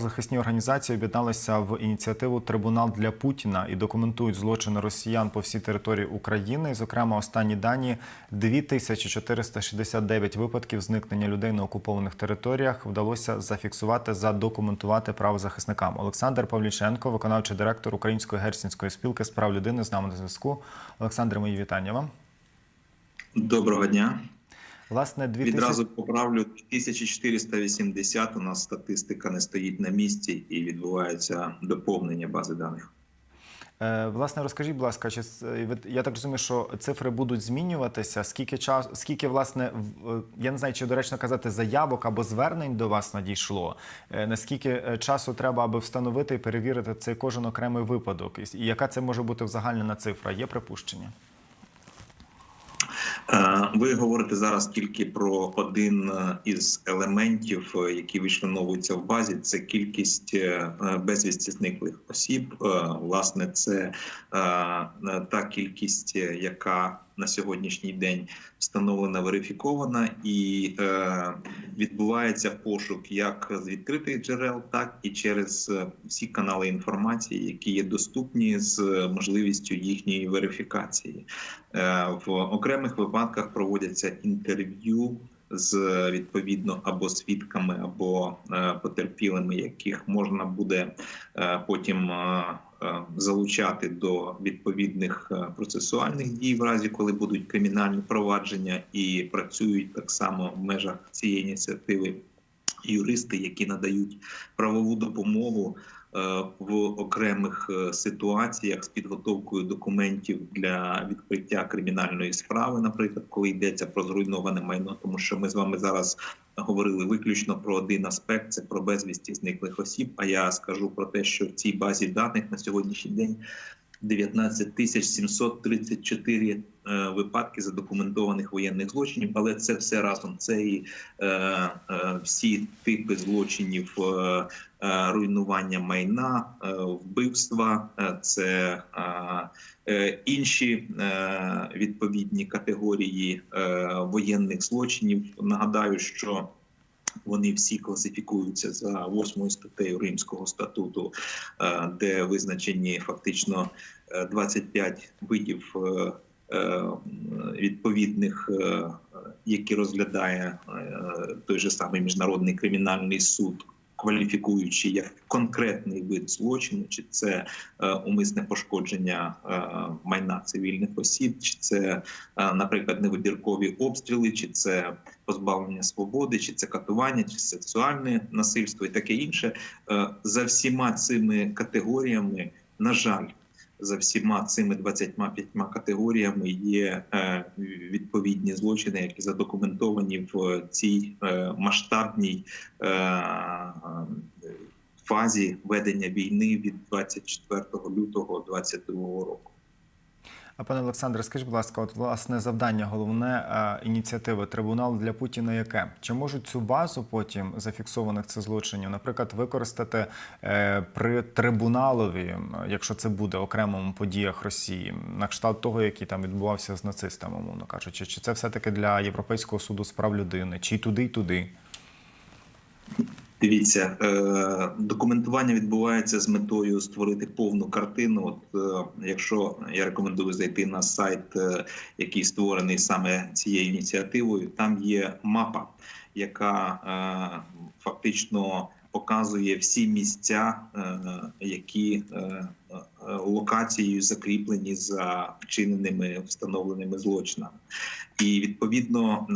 Захисні організації об'єдналися в ініціативу Трибунал для Путіна і документують злочини росіян по всій території України. Зокрема, останні дані 2469 випадків зникнення людей на окупованих територіях вдалося зафіксувати, задокументувати правозахисникам. Олександр Павліченко, виконавчий директор Української герцінської спілки з прав людини, з нами на зв'язку. Олександр, мої вітання вам. Доброго дня. Власне, 2000... Відразу поправлю 1480 У нас статистика не стоїть на місці і відбувається доповнення бази даних. Е, Власне, розкажіть, будь ласка, чи я так розумію, що цифри будуть змінюватися? Скільки час, скільки власне я не знаю, чи доречно казати заявок або звернень до вас надійшло? Е, Наскільки часу треба, аби встановити і перевірити цей кожен окремий випадок? І яка це може бути взагальнена цифра? Є припущення? Ви говорите зараз тільки про один із елементів, які вишановуються в базі. Це кількість безвісті зниклих осіб. Власне, це та кількість, яка на сьогоднішній день встановлена, верифікована, і е, відбувається пошук як з відкритих джерел, так і через всі канали інформації, які є доступні з можливістю їхньої верифікації. Е, в окремих випадках проводяться інтерв'ю. З відповідно або свідками, або е, потерпілими, яких можна буде е, потім е, залучати до відповідних процесуальних дій, в разі коли будуть кримінальні провадження, і працюють так само в межах цієї ініціативи юристи, які надають правову допомогу. Е, В окремих е, ситуаціях з підготовкою документів для відкриття кримінальної справи, наприклад, коли йдеться про зруйноване майно, тому що ми з вами зараз говорили виключно про один аспект: це про безвісті зниклих осіб. А я скажу про те, що в цій базі даних на сьогоднішній день 19 тисяч 734 е, випадки задокументованих воєнних злочинів, але це все разом. Це і е, е, всі типи злочинів е, е, руйнування майна, е, вбивства, е, це е, інші е, відповідні категорії е, воєнних злочинів. Нагадаю, що вони всі класифікуються за восьмою статтею Римського статуту, е, де визначені фактично е, 25 видів е, е, відповідних, е, які розглядає е, той же самий міжнародний кримінальний суд. Кваліфікуючи як конкретний вид злочину, чи це е, умисне пошкодження е, майна цивільних осіб, чи це, е, наприклад, невибіркові обстріли, чи це позбавлення свободи, чи це катування, чи сексуальне насильство і таке інше. За всіма цими категоріями, на жаль, за всіма цими 25 категоріями є е, відповідні злочини, які задокументовані в цій е, масштабній е, фазі ведення війни від 24 лютого 2022 року. А пане Олександре, скажіть, будь ласка, от власне завдання головне ініціативи Трибунал для Путіна яке? Чи можуть цю базу потім зафіксованих цих злочинів, наприклад, використати е, при трибуналові, якщо це буде окремому подіях Росії, на кшталт того, який там відбувався з нацистами, умовно кажучи, чи це все таки для Європейського суду з прав людини, чи туди, й туди? Дивіться, е, документування відбувається з метою створити повну картину. От е, якщо я рекомендую зайти на сайт, е, який створений саме цією ініціативою, там є мапа, яка фактично показує всі місця, які локацією закріплені за вчиненими встановленими злочинами, і відповідно.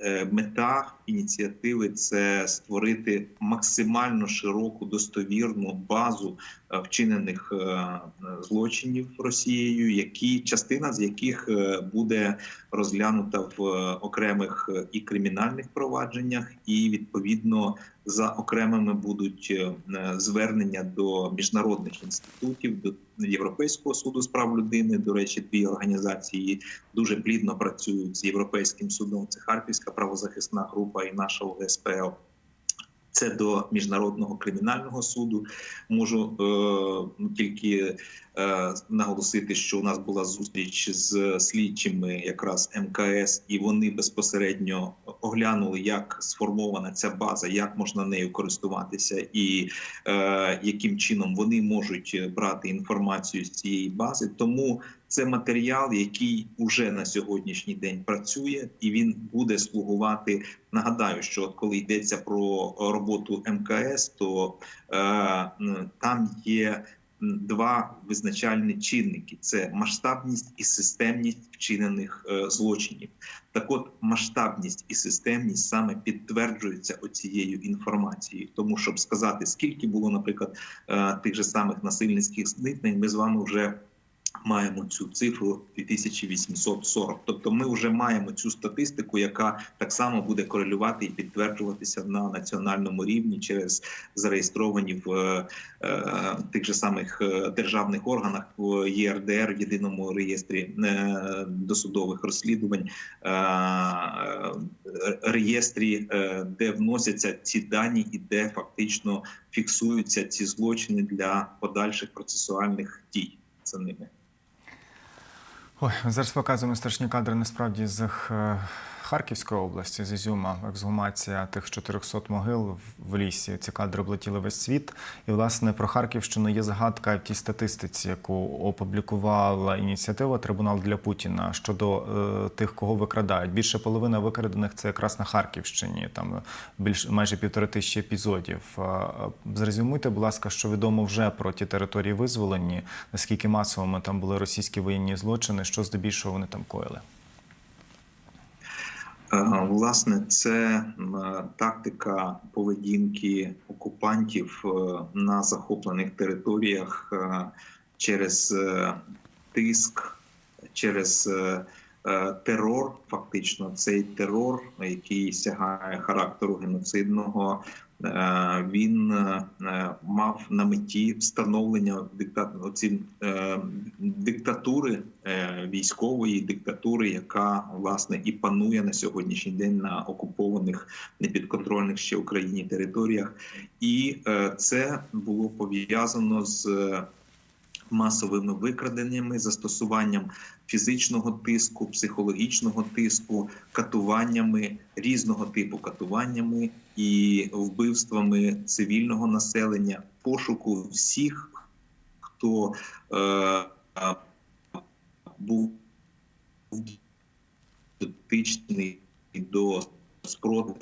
Е, Мета ініціативи це створити максимально широку достовірну базу е, вчинених е, злочинів Росією, які частина з яких буде розглянута в окремих і кримінальних провадженнях, і відповідно за окремими будуть звернення до міжнародних інститутів, до Європейського суду з прав людини. До речі, дві організації дуже плідно працюють з європейським судом. Це Харківська правозахисна група і наша ОГСПЛ. Це до міжнародного кримінального суду. Можу е, тільки наголосити, що у нас була зустріч з слідчими якраз МКС, і вони безпосередньо оглянули, як сформована ця база, як можна нею користуватися, і е, яким чином вони можуть брати інформацію з цієї бази. Тому це матеріал, який уже на сьогоднішній день працює, і він буде слугувати. Нагадаю, що от коли йдеться про роботу МКС, то е, там є два визначальні чинники: це масштабність і системність вчинених е, злочинів. Так, от масштабність і системність саме підтверджуються оцією інформацією. Тому щоб сказати, скільки було, наприклад, е, тих же самих насильницьких зникнень, ми з вами вже маємо цю цифру 2840. Тобто, ми вже маємо цю статистику, яка так само буде корелювати і підтверджуватися на національному рівні через зареєстровані в е, е, тих же самих е, державних органах в ЄРДР в єдиному реєстрі е, досудових розслідувань, е, е, реєстрі, е, де вносяться ці дані і де фактично фіксуються ці злочини для подальших процесуальних дій за ними. Ой, зараз показуємо страшні кадри насправді з е, Харківської області, з Ізюма, ексгумація тих 400 могил в- лісі. Ці кадри облетіли весь світ. І, власне, про Харківщину є згадка в тій статистиці, яку опублікувала ініціатива Трибунал для Путіна щодо е, тих, кого викрадають. Більше половини викрадених це якраз на Харківщині. Там більш майже півтори тисячі епізодів. Е, е, Зрезюмуйте, будь ласка, що відомо вже про ті території визволені, наскільки масовими там були російські воєнні злочини, що здебільшого вони там коїли. Е, Власне, це тактика поведінки окупантів е, на захоплених територіях е, через тиск, через терор. Фактично, цей терор, який сягає характеру геноцидного, він е, е, мав на меті встановлення е, диктатури е, військової диктатури, яка власне і панує на сьогоднішній день на окупованих непідконтрольних ще Україні територіях, і е, це було пов'язано з е, масовими викраденнями, застосуванням фізичного тиску, психологічного тиску, катуваннями різного типу катуваннями і вбивствами цивільного населення, пошуку всіх, хто е, був дотичний до спротиву.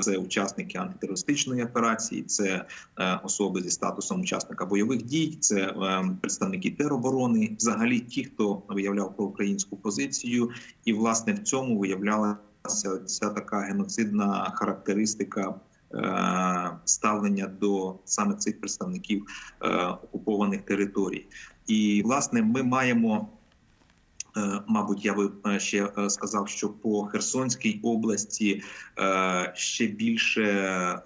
Це учасники антитерористичної операції, це е, особи зі статусом учасника бойових дій, це е, представники тероборони, взагалі ті, хто виявляв проукраїнську позицію, і власне в цьому виявлялася ця така геноцидна характеристика е, ставлення до саме цих представників е, окупованих територій. І власне ми маємо. Е, Мабуть, я би е, ще е, сказав, що по Херсонській області ще більше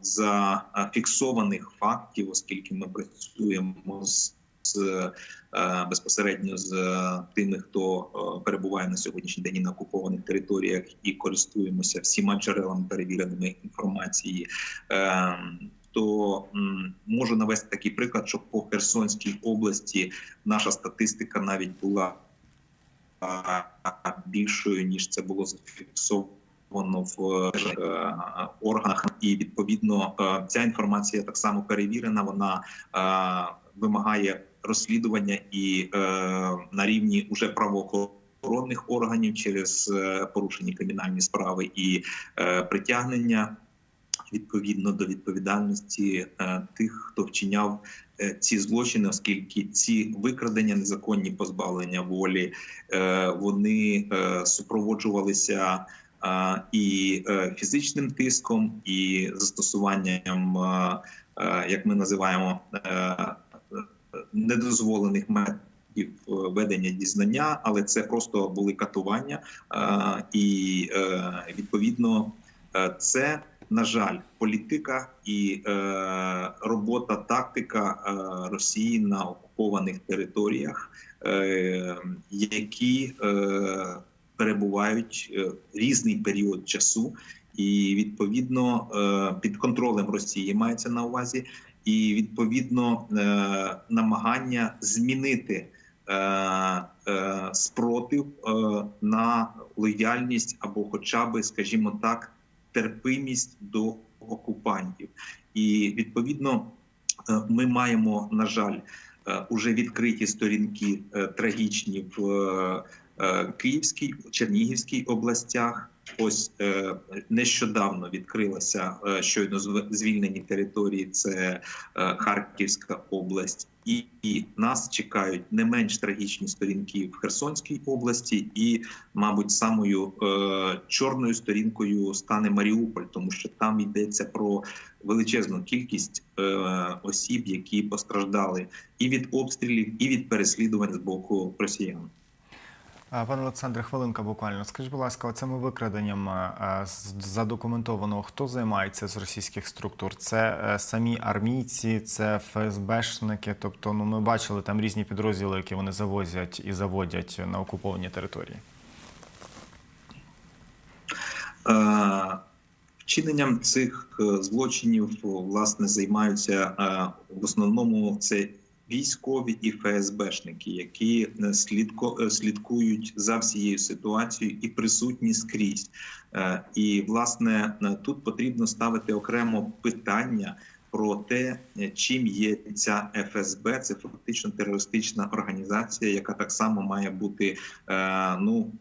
зафіксованих фактів, оскільки ми працюємо з, з безпосередньо з тими, хто перебуває на сьогоднішній день на окупованих територіях, і користуємося всіма джерелами перевіреними інформації. То можу навести такий приклад, що по Херсонській області наша статистика навіть була більшою ніж це було зафіксовано в е, органах, і відповідно е, ця інформація так само перевірена. Вона е, вимагає розслідування і на рівні уже правоохоронних органів через порушені кримінальні справи і притягнення відповідно до відповідальності тих, хто вчиняв ці злочини, оскільки ці викрадення, незаконні позбавлення волі, е, вони е, супроводжувалися е, і е, фізичним тиском, і застосуванням, е, е, як ми називаємо, е, недозволених методів ведення дізнання, але це просто були катування, е, і е, відповідно е, це на жаль, політика і е, робота, тактика е, Росії на окупованих територіях, е, які е, перебувають е, різний період часу, і відповідно е, під контролем Росії мається на увазі, і відповідно е, намагання змінити е, е, спротив е, на лояльність або, хоча би, скажімо так, терпимість до окупантів, і відповідно е, ми маємо на жаль е, уже відкриті сторінки е, трагічні в Київській, Чернігівській областях. Ось е, нещодавно відкрилася е, щойно звільнені території. Це е, Харківська область, і, і нас чекають не менш трагічні сторінки в Херсонській області, і, мабуть, самою е, чорною сторінкою стане Маріуполь, тому що там йдеться про величезну кількість е, осіб, які постраждали і від обстрілів, і від переслідувань з боку росіян. Пане Олександре, хвилинка буквально. Скажіть, будь ласка, цими викраденням е, з- задокументовано, хто займається з російських структур? Це е, самі армійці, це ФСБшники. Тобто, ну ми бачили там різні підрозділи, які вони завозять і заводять на окуповані території. Е, Вчиненням цих е, злочинів власне займаються в основному це військові і ФСБшники, які е, слідко е, слідкують за всією ситуацією і присутні скрізь. Е, І власне тут потрібно ставити окремо питання. Про те, чим є ця ФСБ, це фактично терористична організація, яка так само має бути ну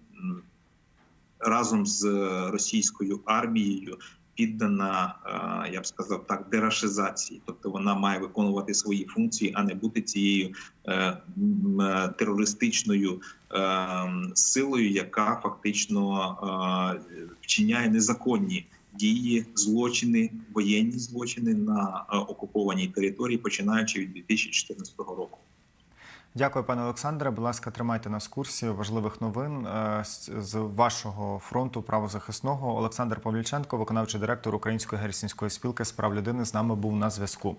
разом з російською армією піддана, е, я б сказав так, дерашизації, тобто вона має виконувати свої функції, а не бути цією е, е, терористичною силою, яка фактично вчиняє незаконні дії, злочини, воєнні злочини на окупованій території, починаючи від 2014 року. Дякую, пане Олександре. Будь ласка, тримайте нас в курсі важливих новин е, з- вашого фронту правозахисного. Олександр Павліченко, виконавчий директор Української гельсінської спілки з прав людини, з нами був на зв'язку.